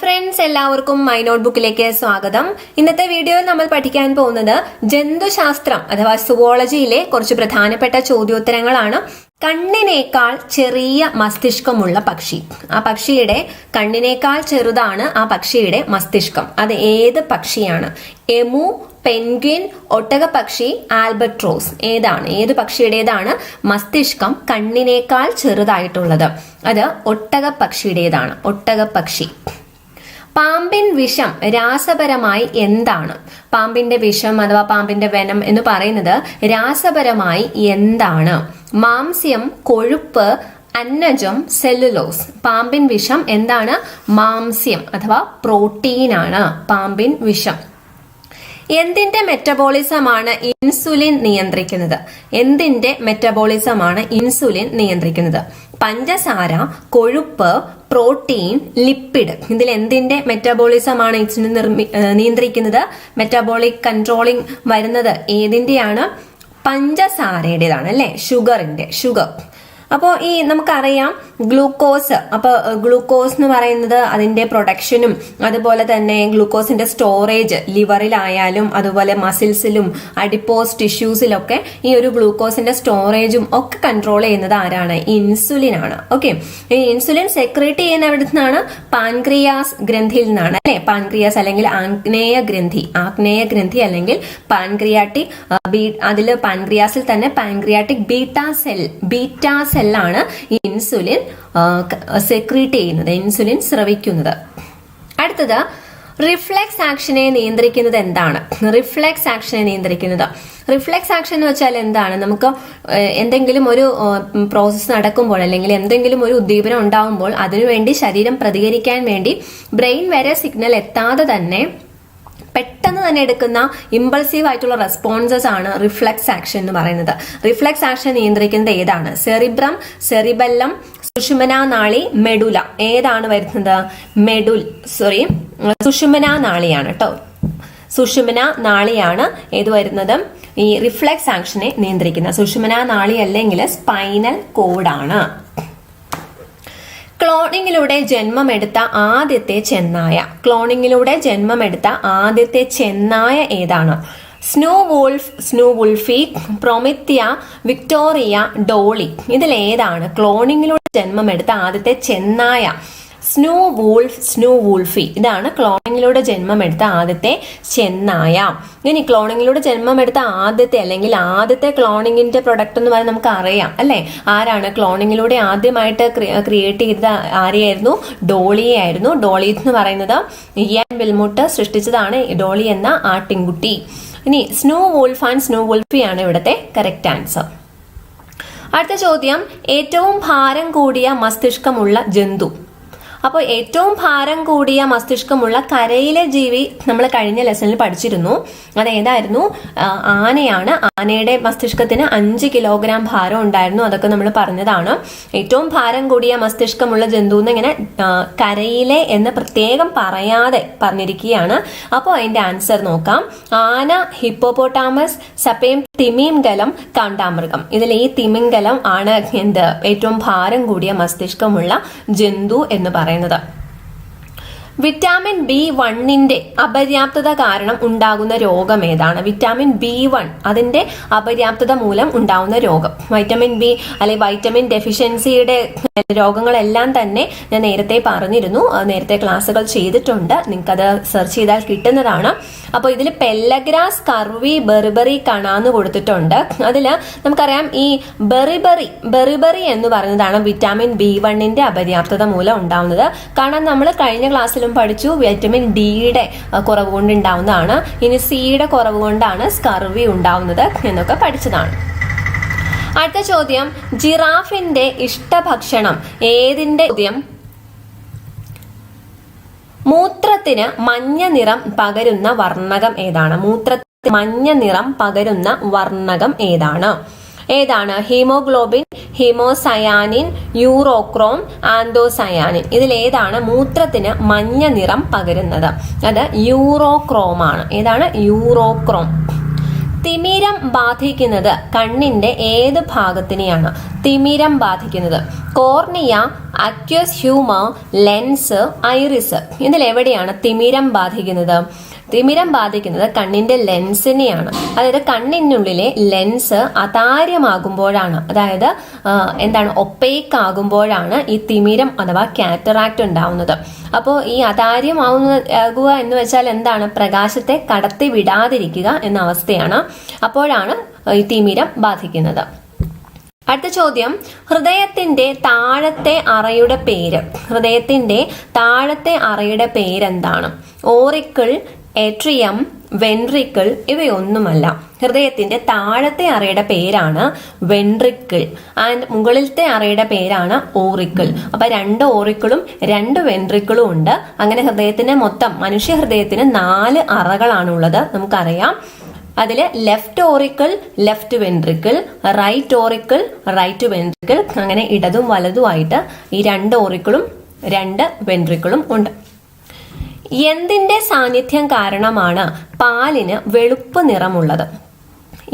Friends എല്ലാവർക്കും my not ബുക്കിലേക്ക് സ്വാഗതം. ഇന്നത്തെ വീഡിയോയിൽ നമ്മൾ പഠിക്കാൻ പോകുന്നത് ജന്തുശാസ്ത്രം അഥവാ സുവോളജിയിലെ കുറച്ച് പ്രധാനപ്പെട്ട ചോദ്യോത്തരങ്ങളാണ്. കണ്ണിനേക്കാൾ ചെറിയ മസ്തിഷ്കമുള്ള പക്ഷി. ആ പക്ഷിയുടെ കണ്ണിനേക്കാൾ ചെറുതാണ് ആ പക്ഷിയുടെ മസ്തിഷ്കം. അത് ഏത് പക്ഷിയാണ്? എമു പെൻഗ്വിൻ ഒട്ടകപക്ഷി ആൽബട്രോസ്. ഏതാണ്? ഏത് പക്ഷിയുടേതാണ് മസ്തിഷ്കം കണ്ണിനേക്കാൾ ചെറുതായിട്ടുള്ളത്? അത് ഒട്ടകപക്ഷിയുടേതാണ് ഒട്ടകപ്പക്ഷി പാമ്പിൻ വിഷം രാസപരമായി എന്താണ്? പാമ്പിന്റെ വിഷം അഥവാ പാമ്പിന്റെ വെനം എന്ന് പറയുന്നത് രാസപരമായി എന്താണ്? മാംസ്യം കൊഴുപ്പ് അന്നജം സെല്ലുലോസ്. പാമ്പിൻ വിഷം എന്താണ്? മാംസ്യം അഥവാ പ്രോട്ടീനാണ് പാമ്പിൻ വിഷം. എന്തിന്റെ മെറ്റബോളിസമാണ് ഇൻസുലിൻ നിയന്ത്രിക്കുന്നത്? എന്തിന്റെ മെറ്റബോളിസമാണ് ഇൻസുലിൻ നിയന്ത്രിക്കുന്നത്? പഞ്ചസാര കൊഴുപ്പ് പ്രോട്ടീൻ ലിപ്പിഡ്. ഇതിൽ എന്തിന്റെ മെറ്റാബോളിസം ആണ് ഇൻസുലിൻ നിർമ്മി നിയന്ത്രിക്കുന്നത്? മെറ്റാബോളിക് കൺട്രോളിങ് വരുന്നത് ഏതിന്റെയാണ്? പഞ്ചസാരയുടേതാണ് അല്ലെ? ഷുഗറിന്റെ ഷുഗർ അപ്പോൾ ഈ നമുക്കറിയാം ഗ്ലൂക്കോസ്. അപ്പോൾ ഗ്ലൂക്കോസ് എന്ന് പറയുന്നത് അതിന്റെ പ്രൊഡക്ഷനും അതുപോലെ തന്നെ ഗ്ലൂക്കോസിന്റെ സ്റ്റോറേജ് ലിവറിലായാലും അതുപോലെ മസിൽസിലും അഡിപ്പോസ് ടിഷ്യൂസിലൊക്കെ ഈ ഒരു ഗ്ലൂക്കോസിന്റെ സ്റ്റോറേജും ഒക്കെ കൺട്രോൾ ചെയ്യുന്നത് ആരാണ്? ഇൻസുലിൻ ആണ് ഓക്കെ. ഈ ഇൻസുലിൻ സെക്രേറ്റ് ചെയ്യുന്ന എവിടെ നിന്നാണ് പാൻക്രിയാസ് ഗ്രന്ഥിയിൽ നിന്നാണ് അല്ലെ? പാൻക്രിയാസ് അല്ലെങ്കിൽ ആഗ്നേയ ഗ്രന്ഥി. ആഗ്നേയ ഗ്രന്ഥി അല്ലെങ്കിൽ പാൻക്രിയാറ്റിക് അതിൽ പാൻക്രിയാസിൽ തന്നെ പാൻക്രിയാറ്റിക് ബീറ്റാ സെൽ ബീറ്റ സെല്ലാണ് ഇൻസുലിൻ സെക്രീറ്റ് ചെയ്യുന്നത് ഇൻസുലിൻ സ്രവിക്കുന്നത്. അടുത്തത് റിഫ്ലെക്സ് ആക്ഷനെ നിയന്ത്രിക്കുന്നത് എന്താണ്? റിഫ്ലെക്സ് ആക്ഷനെ നിയന്ത്രിക്കുന്നത്. റിഫ്ലെക്സ് ആക്ഷൻ എന്ന് വെച്ചാൽ എന്താണ്? നമുക്ക് എന്തെങ്കിലും ഒരു പ്രോസസ്സ് നടക്കുമ്പോൾ അല്ലെങ്കിൽ എന്തെങ്കിലും ഒരു ഉദ്ദീപനം ഉണ്ടാകുമ്പോൾ അതിനുവേണ്ടി ശരീരം പ്രതികരിക്കാൻ വേണ്ടി ബ്രെയിൻ വരെ സിഗ്നൽ എത്താതെ തന്നെ പെട്ടെന്ന് തന്നെ എടുക്കുന്ന ഇമ്പൾസീവ് ആയിട്ടുള്ള റെസ്പോൺസസ് ആണ് റിഫ്ലക്സ് ആക്ഷൻ എന്ന് പറയുന്നത്. റിഫ്ലക്സ് ആക്ഷൻ നിയന്ത്രിക്കുന്നത് ഏതാണ്? സെറിബ്രം സെറിബെല്ലം സുഷുമന നാളി മെഡുല ഏതാണ് വരുന്നത്? മെഡുൽ സോറി സുഷുമന നാളിയാണ് കേട്ടോ സുഷുമന നാളിയാണ് ഏത് വരുന്നത്? ഈ റിഫ്ലക്സ് ആക്ഷനെ നിയന്ത്രിക്കുന്നത്. സുഷുമന നാളി അല്ലെങ്കിൽ സ്പൈനൽ കോഡാണ് ക്ലോണിങ്ങിലൂടെ ജന്മമെടുത്ത ആദ്യത്തെ ചെന്നായ. ക്ലോണിങ്ങിലൂടെ ജന്മമെടുത്ത ആദ്യത്തെ ചെന്നായ ഏതാണ്? Snow Wolf Snow Wolfie Prometea Victoria Dolly. ഇതിലേതാണ് ക്ലോണിങ്ങിലൂടെ ജന്മമെടുത്ത ആദ്യത്തെ ചെന്നായ. സ്നോ വൂൾഫ് സ്നോ വൂൾഫി ഇതാണ് ക്ലോണിങ്ങിലൂടെ ജന്മമെടുത്ത ആദ്യത്തെ ചെന്നായ. ഇനി ക്ലോണിങ്ങിലൂടെ ജന്മമെടുത്ത ആദ്യത്തെ അല്ലെങ്കിൽ ആദ്യത്തെ ക്ലോണിങ്ങിന്റെ പ്രൊഡക്റ്റ് എന്ന് പറയുന്നത് നമുക്ക് അറിയാം അല്ലെ? ആരാണ് ക്ലോണിങ്ങിലൂടെ ആദ്യമായിട്ട് ക്രിയേറ്റ് ചെയ്ത ആരെയായിരുന്നു? ഡോളിയെ ആയിരുന്നു. ഡോളി എന്ന് പറയുന്നത് ഇയാൻ വിൽമുട്ട് സൃഷ്ടിച്ചതാണ്. ഡോളി എന്ന ആട്ടിൻകുട്ടി ഇനി സ്നോ വോൾഫ് ആൻഡ് സ്നോ വുൾഫിയാണ് ഇവിടുത്തെ കറക്റ്റ് ആൻസർ അടുത്ത ചോദ്യം ഏറ്റവും ഭാരം കൂടിയ മസ്തിഷ്കമുള്ള ജന്തു. അപ്പോൾ ഏറ്റവും ഭാരം കൂടിയ മസ്തിഷ്കമുള്ള കരയിലെ ജീവി നമ്മൾ കഴിഞ്ഞ ലെസണിൽ പഠിച്ചിരുന്നു. അത് ഏതായിരുന്നു ആനയാണ്. ആനയുടെ മസ്തിഷ്കത്തിന് അഞ്ച് കിലോഗ്രാം ഭാരം ഉണ്ടായിരുന്നു. അതൊക്കെ നമ്മൾ പറഞ്ഞതാണ്. ഏറ്റവും ഭാരം കൂടിയ മസ്തിഷ്കമുള്ള ജന്തു എന്ന് ഇങ്ങനെ കരയിലെ എന്ന് പ്രത്യേകം പറയാതെ പറഞ്ഞിരിക്കുകയാണ്. അപ്പോൾ അതിന്റെ ആൻസർ നോക്കാം. ആന ഹിപ്പോപോട്ടാമസ് സപ്പേം തിമിംഗലം കാണ്ടാമൃഗം. ഇതിൽ ഈ തിമിംഗലം ആണ് എന്ത്? ഏറ്റവും ഭാരം കൂടിയ മസ്തിഷ്കമുള്ള ജന്തു എന്ന് പറയുന്നത്. einde. വിറ്റാമിൻ ബി വണ്ണിന്റെ അപര്യാപ്തത കാരണം ഉണ്ടാകുന്ന രോഗം ഏതാണ്? വിറ്റാമിൻ ബി വൺ അതിന്റെ അപര്യാപ്തത മൂലം ഉണ്ടാകുന്ന രോഗം. വൈറ്റമിൻ ബി അല്ലെങ്കിൽ വൈറ്റമിൻ ഡെഫിഷ്യൻസിയുടെ രോഗങ്ങളെല്ലാം തന്നെ ഞാൻ നേരത്തെ പറഞ്ഞിരുന്നു. നേരത്തെ ക്ലാസ്സുകൾ ചെയ്തിട്ടുണ്ട്. നിങ്ങൾക്കത് സെർച്ച് ചെയ്താൽ കിട്ടുന്നതാണ്. അപ്പോൾ ഇതിൽ പെല്ലഗ്രാസ് കർവി ബെറിബറി കണാന്ന് കൊടുത്തിട്ടുണ്ട്. അതിൽ നമുക്കറിയാം ഈ ബെറിബറി ബെറിബറി എന്ന് പറയുന്നതാണ് വിറ്റാമിൻ ബി വണ്ണിന്റെ അപര്യാപ്തത മൂലം ഉണ്ടാവുന്നത്. കാരണം നമ്മൾ കഴിഞ്ഞ ക്ലാസ്സിലും പഠിച്ചു. വൈറ്റമിൻ ഡിയുടെ കുറവ് കൊണ്ട് ഉണ്ടാവുന്നതാണ് ഇനി സിയുടെ കുറവ് കൊണ്ടാണ് സ്കർവി ഉണ്ടാവുന്നത് എന്നൊക്കെ പഠിച്ചതാണ്. അടുത്ത ചോദ്യം ജിറാഫിന്റെ ഇഷ്ടഭക്ഷണം ഏതിന്റെ ചോദ്യം? മൂത്രത്തിന് മഞ്ഞ നിറം പകരുന്ന വർണകം ഏതാണ്? മൂത്രത്തിന് മഞ്ഞ നിറം പകരുന്ന വർണകം ഏതാണ്? ഏതാണ്? Haemoglobin haemocyanin urochrome anthocyanin. ഇതിൽ ഏതാണ് മൂത്രത്തിന് മഞ്ഞ നിറം പകരുന്നത്? അത് യൂറോക്രോമാണ് ഏതാണ്? യൂറോക്രോം. തിമിരം ബാധിക്കുന്നത് കണ്ണിന്റെ ഏത് ഭാഗത്തിനെയാണ്? തിമിരം ബാധിക്കുന്നത് cornea aqueous humour lens iris. ഇതിൽ എവിടെയാണ് തിമിരം ബാധിക്കുന്നത്? തിമിരം ബാധിക്കുന്നത് കണ്ണിന്റെ ലെൻസിനെയാണ്. അതായത് കണ്ണിനുള്ളിലെ ലെൻസ് അതാര്യമാകുമ്പോഴാണ്. അതായത് എന്താണ് ഒപ്പേക്ക് ആകുമ്പോഴാണ് ഈ തിമിരം അഥവാ കാറ്ററാക്ട് ഉണ്ടാവുന്നത്. അപ്പോൾ ഈ അതാര്യമാവുന്ന ആകുക എന്ന് വെച്ചാൽ എന്താണ്? പ്രകാശത്തെ കടത്തി വിടാതിരിക്കുക എന്ന അവസ്ഥയാണ് അപ്പോഴാണ് ഈ തിമിരം ബാധിക്കുന്നത്. അടുത്ത ചോദ്യം. ഹൃദയത്തിന്റെ താഴത്തെ അറയുടെ പേര്. ഹൃദയത്തിന്റെ താഴത്തെ അറയുടെ പേരെന്താണ്? ഓറിക്കിൾ എട്രിയം വെൻട്രിക്കിൾ ഇവയൊന്നുമല്ല. ഹൃദയത്തിന്റെ താഴത്തെ അറയുടെ പേരാണ് വെൻട്രിക്കിൾ. ആൻഡ് മുകളിലത്തെ അറയുടെ പേരാണ് ഓറിക്കിൾ. അപ്പൊ രണ്ട് ഓറിക്കിളും രണ്ട് വെൻട്രിക്കിളും ഉണ്ട്. അങ്ങനെ ഹൃദയത്തിന് മൊത്തം മനുഷ്യ ഹൃദയത്തിന് നാല് അറകളാണുള്ളത്. നമുക്കറിയാം. അതിൽ left auricle left ventricle right auricle right ventricle. അങ്ങനെ ഇടതും വലതുമായിട്ട് ഈ രണ്ട് ഓറിക്കിളും രണ്ട് വെൻട്രിക്കിളും ഉണ്ട്. എന്തിന്റെ സാന്നിധ്യം കാരണമാണ് പാലിന് വെളുപ്പ് നിറമുള്ളത്?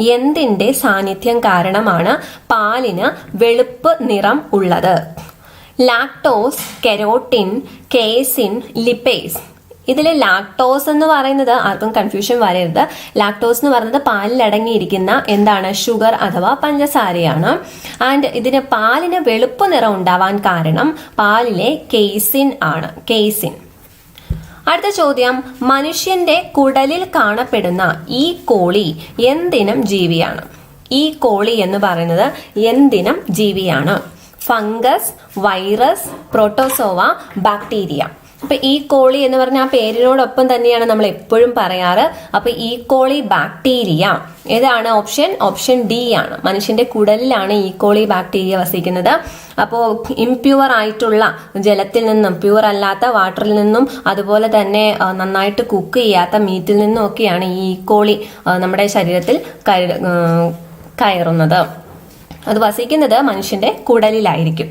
എന്തിന്റെ സാന്നിധ്യം കാരണമാണ് പാലിന് വെളുപ്പ് നിറം ഉള്ളത്? Lactose carotene casein lipase. ഇതിൽ ലാക്ടോസ് എന്ന് പറയുന്നത് ആർക്കും കൺഫ്യൂഷൻ വരരുത്. ലാക്ടോസ് എന്ന് പറയുന്നത് പാലിൽ അടങ്ങിയിരിക്കുന്ന എന്താണ്? ഷുഗർ അഥവാ പഞ്ചസാരയാണ്. ആൻഡ് ഇതിന് പാലിന് വെളുപ്പ് നിറം ഉണ്ടാവാൻ കാരണം പാലിലെ കേസിൻ ആണ്. കേസിൻ. അടുത്ത ചോദ്യം. മനുഷ്യന്റെ കുടലിൽ കാണപ്പെടുന്ന ഈ കോളി എന്തിനം ജീവിയാണ്. ഈ കോളി എന്ന് പറയുന്നത് എന്തിനം ജീവിയാണ്. Fungus virus protozoa bacteria. അപ്പൊ ഈ കോളി എന്ന് പറഞ്ഞ ആ പേരിനോടൊപ്പം തന്നെയാണ് നമ്മൾ എപ്പോഴും പറയാറ്. അപ്പൊ ഈ കോളി ബാക്ടീരിയ ഏതാണ് ഓപ്ഷൻ? ഓപ്ഷൻ ഡി ആണ്. മനുഷ്യന്റെ കുടലിലാണ് ഈ കോളി ബാക്ടീരിയ വസിക്കുന്നത്. അപ്പോൾ ഇംപ്യൂർ ആയിട്ടുള്ള ജലത്തിൽ നിന്നും പ്യൂർ അല്ലാത്ത വാട്ടറിൽ നിന്നും അതുപോലെ തന്നെ നന്നായിട്ട് കുക്ക് ചെയ്യാത്ത മീറ്റിൽ നിന്നും ഒക്കെയാണ് ഈ കോളി നമ്മുടെ ശരീരത്തിൽ കയറുന്നത്. അത് വസിക്കുന്നത് മനുഷ്യന്റെ കുടലിലായിരിക്കും.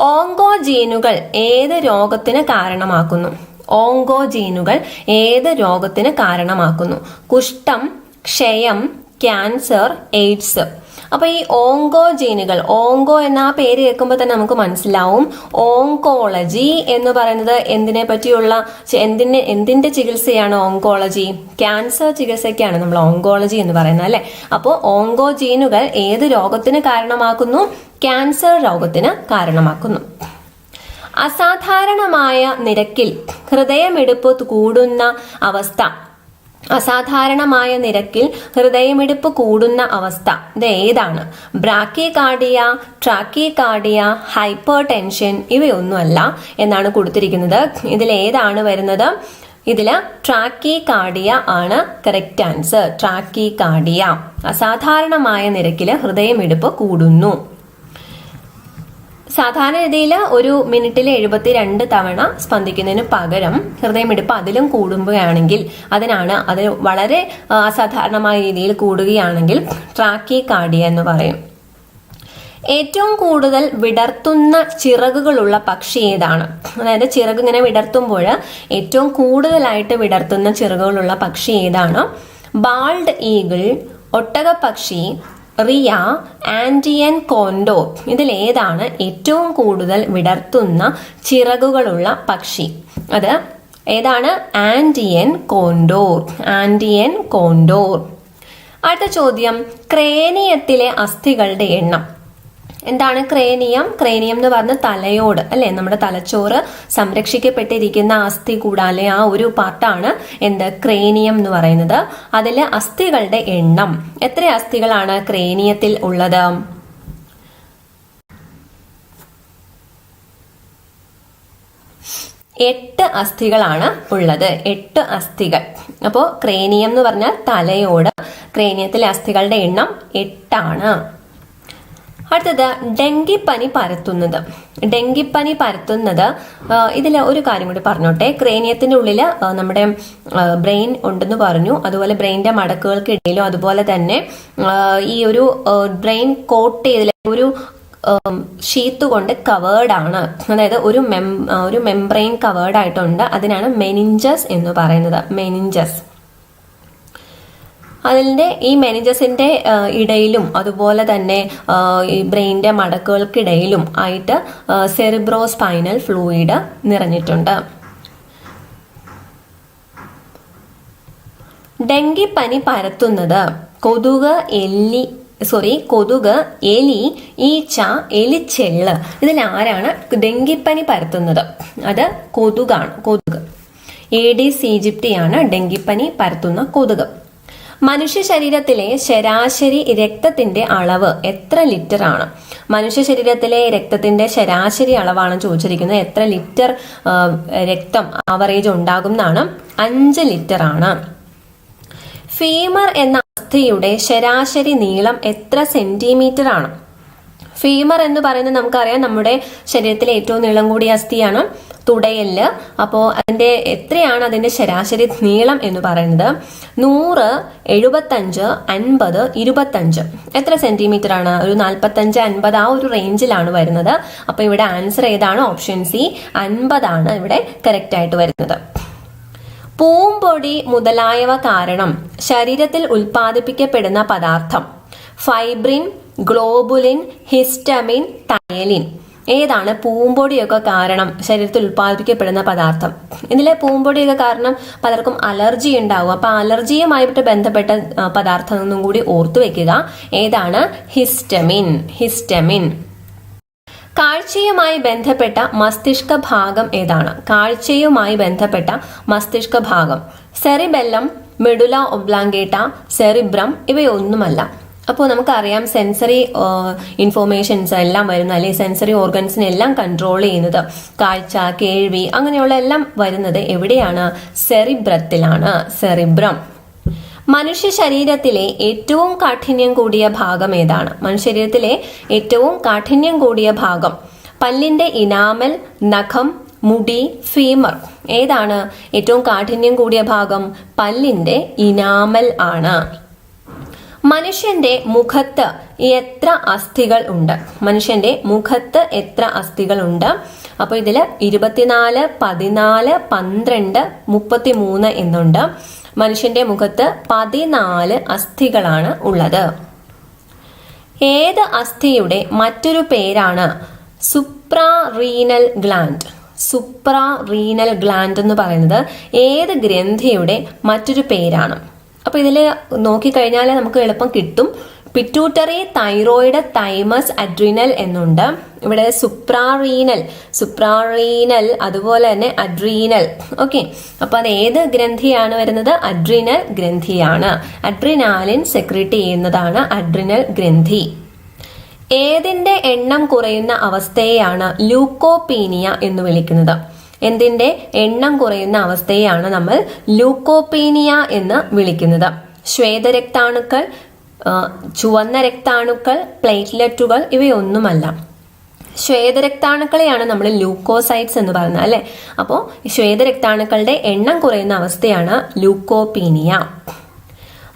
ഓങ്കോ ജീനുകൾ ഏത് രോഗത്തിന് കാരണമാക്കുന്നു? ഓങ്കോജീനുകൾ ഏത് രോഗത്തിന് കാരണമാക്കുന്നു? കുഷ്ഠം ക്ഷയം ക്യാൻസർ എയ്ഡ്സ്. അപ്പൊ ഈ ഓങ്കോ ജീനുകൾ ഓങ്കോ എന്ന ആ പേര് കേൾക്കുമ്പോൾ തന്നെ നമുക്ക് മനസ്സിലാവും. ഓങ്കോളജി എന്ന് പറയുന്നത് എന്തിനെ പറ്റിയുള്ള എന്തിന് എന്തിന്റെ ചികിത്സയാണ് ഓങ്കോളജി? ക്യാൻസർ ചികിത്സയ്ക്കാണ് നമ്മൾ ഓങ്കോളജി എന്ന് പറയുന്നത് അല്ലെ? അപ്പോൾ ഓങ്കോ ജീനുകൾ ഏത് രോഗത്തിന് കാരണമാക്കുന്നു? ക്യാൻസർ രോഗത്തിന് കാരണമാക്കുന്നു. അസാധാരണമായ നിരക്കിൽ ഹൃദയമിടിപ്പ് കൂടുന്ന അവസ്ഥ. അസാധാരണമായ നിരക്കിൽ ഹൃദയമിടിപ്പ് കൂടുന്ന അവസ്ഥ. ഇത് ഏതാണ്? Bradycardia tachycardia hypertension ഇവയൊന്നുമല്ല എന്നാണ് കൊടുത്തിരിക്കുന്നത്. ഇതിൽ ഏതാണ് വരുന്നത്? ഇതിൽ ഇതിൽ ട്രാക്കികാർഡിയ ആണ് കറക്റ്റ് ആൻസർ ട്രാക്കി കാർഡിയ അസാധാരണമായ നിരക്കിൽ ഹൃദയമിടിപ്പ് കൂടുന്നു. സാധാരണ രീതിയിൽ ഒരു മിനിറ്റിൽ എഴുപത്തിരണ്ട് തവണ സ്പന്ദിക്കുന്നതിന് പകരം ഹൃദയമിടിപ്പ് അതിലും കൂടുമ്പോഴാണെങ്കിൽ അതിനാണ് അത് വളരെ അസാധാരണമായ രീതിയിൽ കൂടുകയാണെങ്കിൽ ട്രാക്കി കാർഡിയ എന്ന് പറയും. ഏറ്റവും കൂടുതൽ വിടർത്തുന്ന ചിറകുകളുള്ള പക്ഷി ഏതാണ്? അതായത് ചിറക് ഇങ്ങനെ വിടർത്തുമ്പോൾ ഏറ്റവും കൂടുതലായിട്ട് വിടർത്തുന്ന ചിറകുകളുള്ള പക്ഷി ഏതാണ്? ബാൾഡ് ഈഗിൾ ഒട്ടകപ്പക്ഷി റിയ ആന്റിയൻ കോണ്ടോ ഇതിൽ ഏതാണ് ഏറ്റവും കൂടുതൽ വിടർത്തുന്ന ചിറകുകളുള്ള പക്ഷി. അത് ഏതാണ്? ആന്റിയൻ കോണ്ടോർ ആന്റിയൻ കോണ്ടോർ അടുത്ത ചോദ്യം ക്രേനിയത്തിലെ അസ്ഥികളുടെ എണ്ണം. എന്താണ് ക്രേനിയം? ക്രേനിയം എന്ന് പറഞ്ഞ തലയോട് അല്ലെ? നമ്മുടെ തലച്ചോറ് സംരക്ഷിക്കപ്പെട്ടിരിക്കുന്ന അസ്ഥി കൂടാലെ ആ ഒരു പാർട്ടാണ് എന്ത്? ക്രേനിയം എന്ന് പറയുന്നത്. അതിൽ അസ്ഥികളുടെ എണ്ണം. എത്ര അസ്ഥികളാണ് ക്രേനിയത്തിൽ ഉള്ളത്? എട്ട് അസ്ഥികളാണ് ഉള്ളത്. എട്ട് അസ്ഥികൾ. അപ്പോൾ ക്രേനിയം എന്ന് പറഞ്ഞാൽ തലയോട്. ക്രേനിയത്തിലെ അസ്ഥികളുടെ എണ്ണം എട്ടാണ്. അടുത്തത് ഡെങ്കിപ്പനി പരത്തുന്നത്. ഡെങ്കിപ്പനി പരത്തുന്നത് ഇതിൽ ഒരു കാര്യം കൂടി പറഞ്ഞോട്ടെ. ക്രേനിയത്തിന്റെ ഉള്ളിൽ നമ്മുടെ ബ്രെയിൻ ഉണ്ടെന്ന് പറഞ്ഞു. അതുപോലെ ബ്രെയിനിന്റെ മടക്കുകൾക്കിടയിലും അതുപോലെ തന്നെ ഈ ഒരു ബ്രെയിൻ കോട്ട് ചെയ്തില്ല ഒരു ഷീത്ത് കൊണ്ട് കവേർഡ് ആണ് അതായത് ഒരു മെം ഒരു മെംബ്രെയിൻ കവേർഡ് ആയിട്ടുണ്ട് അതിനാണ് മെനിഞ്ചസ് എന്ന് പറയുന്നത്. മെനിഞ്ചസ്. അതിന്റെ ഈ മെനിഞ്ചസിന്റെ ഇടയിലും അതുപോലെ തന്നെ ഈ ബ്രെയിനിന്റെ മടക്കുകൾക്കിടയിലും ആയിട്ട് സെറിബ്രോ സ്പൈനൽ ഫ്ലൂയിഡ് നിറഞ്ഞിട്ടുണ്ട്. ഡെങ്കിപ്പനി പരത്തുന്നത് കൊതുക് എല്ലി സോറി കൊതുക് എലി ഈച്ച എലിച്ചെള്ള് ഇതിൽ ആരാണ് ഡെങ്കിപ്പനി പരത്തുന്നത്? അത് കൊതുകാണ് കൊതുക്. എ ഡി ഈജിപ്തിയാണ് ഡെങ്കിപ്പനി പരത്തുന്ന കൊതുക്. മനുഷ്യ ശരീരത്തിലെ ശരാശരി രക്തത്തിന്റെ അളവ് എത്ര ലിറ്റർ ആണ്? മനുഷ്യ ശരീരത്തിലെ രക്തത്തിന്റെ ശരാശരി അളവാണ് ചോദിച്ചിരിക്കുന്നത്. എത്ര ലിറ്റർ രക്തം ആവറേജ് ഉണ്ടാകും എന്നാണ്. അഞ്ച് ലിറ്റർ ആണ്. ഫീമർ എന്ന അസ്ഥിയുടെ ശരാശരി നീളം എത്ര സെന്റിമീറ്റർ ആണ്? ഫീമർ എന്ന് പറയുന്നത് നമുക്കറിയാം നമ്മുടെ ശരീരത്തിലെ ഏറ്റവും നീളം കൂടിയ അസ്ഥിയാണ് തുടയൽ അപ്പോൾ അതിന്റെ എത്രയാണ് അതിന്റെ ശരാശരി നീളം എന്ന് പറയുന്നത്? നൂറ് എഴുപത്തഞ്ച് അൻപത് ഇരുപത്തഞ്ച്. എത്ര സെന്റിമീറ്റർ ആണ്? ഒരു നാൽപ്പത്തഞ്ച് അൻപത് ആ ഒരു റേഞ്ചിലാണ് വരുന്നത്. അപ്പോൾ ഇവിടെ ആൻസർ ഏതാണ്? ഓപ്ഷൻ സി അൻപതാണ് ഇവിടെ കറക്റ്റ് ആയിട്ട് വരുന്നത്. പൂമ്പൊടി മുതലായവ കാരണം ശരീരത്തിൽ ഉൽപ്പാദിപ്പിക്കപ്പെടുന്ന പദാർത്ഥം. Fibrin globulin histamine ptyalin. ഏതാണ് പൂമ്പൊടിയൊക്കെ കാരണം? ശരീരത്തിൽ ഉൽപ്പാദിപ്പിക്കപ്പെടുന്ന പദാർത്ഥം. ഇതിലെ പൂമ്പൊടിയൊക്കെ കാരണം പലർക്കും അലർജി ഉണ്ടാവും. അപ്പൊ അലർജിയുമായിട്ട് ബന്ധപ്പെട്ട ആ, പദാർത്ഥം ഒന്നും കൂടി ഓർത്തു വെക്കുക. ഏതാണ്? ഹിസ്റ്റമിൻ. ഹിസ്റ്റമിൻ. കാഴ്ചയുമായി ബന്ധപ്പെട്ട മസ്തിഷ്ക ഭാഗം ഏതാണ്? കാഴ്ചയുമായി ബന്ധപ്പെട്ട മസ്തിഷ്ക ഭാഗം. സെറിബെല്ലം മെഡുല ഒബ്ലാങ്കേട്ട സെറിബ്രം ഇവയൊന്നുമല്ല. അപ്പോൾ നമുക്കറിയാം സെൻസറി ഇൻഫോർമേഷൻസ് എല്ലാം വരുന്ന അല്ലെങ്കിൽ സെൻസറി ഓർഗൻസിനെല്ലാം കൺട്രോൾ ചെയ്യുന്നത്. കാഴ്ച കേൾവി അങ്ങനെയുള്ള എല്ലാം വരുന്നത് എവിടെയാണ്? സെറിബ്രത്തിലാണ് സെറിബ്രം മനുഷ്യ ശരീരത്തിലെ ഏറ്റവും കാഠിന്യം കൂടിയ ഭാഗം ഏതാണ്? മനുഷ്യ ശരീരത്തിലെ ഏറ്റവും കാഠിന്യം കൂടിയ ഭാഗം. പല്ലിന്റെ ഇനാമൽ നഖം മുടി ഫീമർ ഏതാണ് ഏറ്റവും കാഠിന്യം കൂടിയ ഭാഗം? പല്ലിന്റെ ഇനാമൽ ആണ്. മനുഷ്യന്റെ മുഖത്ത് എത്ര അസ്ഥികൾ ഉണ്ട്? മനുഷ്യന്റെ മുഖത്ത് എത്ര അസ്ഥികൾ ഉണ്ട്? അപ്പോൾ ഇതിൽ ഇരുപത്തിനാല് പതിനാല് പന്ത്രണ്ട് മുപ്പത്തി മൂന്ന് എന്നുണ്ട്. മനുഷ്യന്റെ മുഖത്ത് പതിനാല് അസ്ഥികളാണ് ഉള്ളത്. ഏത് അസ്ഥിയുടെ മറ്റൊരു പേരാണ്? സുപ്രാറീനൽ ഗ്ലാൻഡ് സുപ്രാറീനൽ ഗ്ലാൻഡ് എന്ന് പറയുന്നത് ഏത് ഗ്രന്ഥിയുടെ മറ്റൊരു പേരാണ്? അപ്പൊ ഇതിൽ നോക്കിക്കഴിഞ്ഞാൽ നമുക്ക് എളുപ്പം കിട്ടും. പിറ്റൂട്ടറി തൈറോയിഡ് തൈമസ് അഡ്രീനൽ എന്നുണ്ട്. ഇവിടെ സുപ്രാറീനൽ സുപ്രാറീനൽ അതുപോലെ തന്നെ അഡ്രീനൽ ഓക്കെ അപ്പൊ അത് ഏത് ഗ്രന്ഥിയാണ് വരുന്നത്? അഡ്രീനൽ ഗ്രന്ഥിയാണ്. അഡ്രിനാലിൻ സെക്രീറ്റ് ചെയ്യുന്നതാണ് അഡ്രിനൽ ഗ്രന്ഥി. ഏതിന്റെ എണ്ണം കുറയുന്ന അവസ്ഥയെയാണ് ലൂക്കോപീനിയ എന്ന് വിളിക്കുന്നത്. എന്തിന്റെ എണ്ണം കുറയുന്ന അവസ്ഥയെയാണ് നമ്മൾ ലൂക്കോപീനിയ എന്ന് വിളിക്കുന്നത്. ശ്വേതരക്താണുക്കൾ ചുവന്ന രക്താണുക്കൾ പ്ലേറ്റ്ലെറ്റുകൾ ഇവയൊന്നുമല്ല. ശ്വേതരക്താണുക്കളെയാണ് നമ്മൾ ലൂക്കോസൈറ്റ്സ് എന്ന് പറയുന്നത് അല്ലെ? അപ്പോൾ ശ്വേതരക്താണുക്കളുടെ എണ്ണം കുറയുന്ന അവസ്ഥയാണ് ലൂക്കോപീനിയ.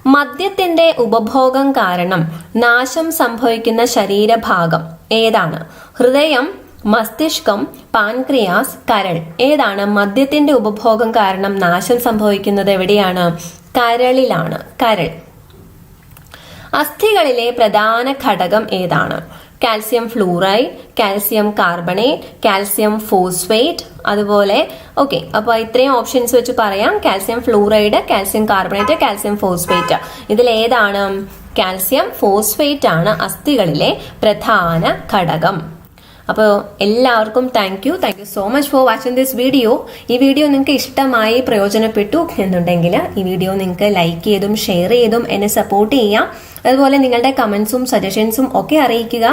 മദ്യത്തിന്റെ ഉപഭോഗം കാരണം നാശം സംഭവിക്കുന്ന ശരീരഭാഗം ഏതാണ്? ഹൃദയം മസ്തിഷ്കം പാൻക്രിയാസ് കരൾ ഏതാണ് മദ്യത്തിന്റെ ഉപഭോഗം കാരണം നാശം സംഭവിക്കുന്നത് എവിടെയാണ്? കരളിലാണ്. കരൾ. അസ്ഥികളിലെ പ്രധാന ഘടകം ഏതാണ്? Calcium fluoride calcium carbonate calcium phosphate അതുപോലെ ഓക്കെ അപ്പോൾ ഇത്രയും ഓപ്ഷൻസ് വെച്ച് പറയാം. Calcium fluoride calcium carbonate calcium phosphate. ഇതിൽ ഏതാണ്? കാൽസ്യം ഫോസ്ഫേറ്റ് ആണ് അസ്ഥികളിലെ പ്രധാന ഘടകം. അപ്പോൾ എല്ലാവർക്കും thank you thank you so much for watching this video ഈ വീഡിയോ നിങ്ങൾക്ക് ഇഷ്ടമായി പ്രയോജനപ്പെട്ടു എന്നുണ്ടെങ്കിൽ ഈ വീഡിയോ നിങ്ങൾക്ക് ലൈക്ക് ചെയ്തും ഷെയർ ചെയ്തും എന്നെ സപ്പോർട്ട് ചെയ്യാം. അതുപോലെ നിങ്ങളുടെ കമന്റ്സും സജഷൻസും ഒക്കെ അറിയിക്കുക.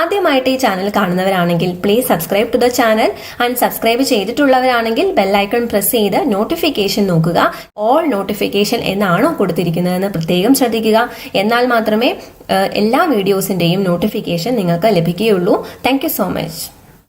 ആദ്യമായിട്ട് ഈ ചാനൽ കാണുന്നവരാണെങ്കിൽ please subscribe to the channel and subscribe ചെയ്തിട്ടുള്ളവരാണെങ്കിൽ bell icon press ചെയ്ത് നോട്ടിഫിക്കേഷൻ നോക്കുക. ഓൾ നോട്ടിഫിക്കേഷൻ എന്നാണോ കൊടുത്തിരിക്കുന്നതെന്ന് പ്രത്യേകം ശ്രദ്ധിക്കുക. എന്നാൽ മാത്രമേ എല്ലാ വീഡിയോസിന്റെയും നോട്ടിഫിക്കേഷൻ നിങ്ങൾക്ക് ലഭിക്കുകയുള്ളൂ. Thank so much